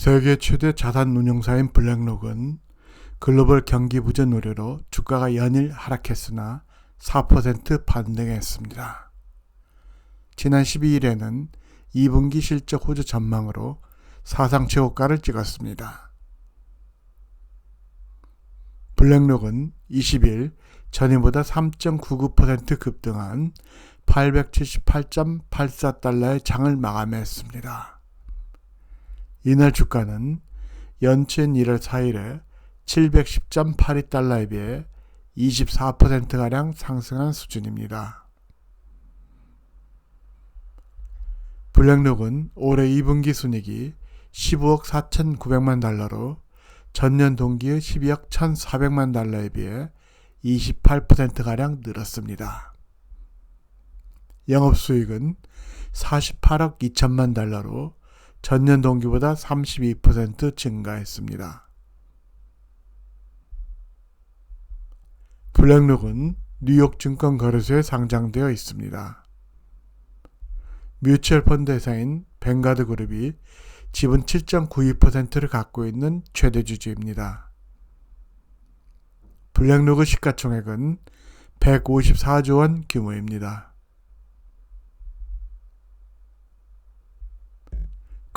세계 최대 자산 운용사인 블랙록은 글로벌 경기 부전 우려로 주가가 연일 하락했으나 4% 반등했습니다. 지난 12일에는 2분기 실적 호조 전망으로 사상 최고가를 찍었습니다. 블랙록은 20일 전일보다 3.99% 급등한 878.84달러의 장을 마감했습니다. 이날 주가는 연초인 1월 4일에 710.82달러에 비해 24%가량 상승한 수준입니다. 블랙록은 올해 2분기 순이익이 15억 4,900만 달러로 전년 동기의 12억 1,400만 달러에 비해 28%가량 늘었습니다. 영업수익은 48억 2천만 달러로 전년 동기보다 32% 증가했습니다. 블랙록은 뉴욕 증권 거래소에 상장되어 있습니다. 뮤추얼 펀드 회사인 뱅가드 그룹이 지분 7.92%를 갖고 있는 최대 주주입니다. 블랙록의 시가총액은 154조 원 규모입니다.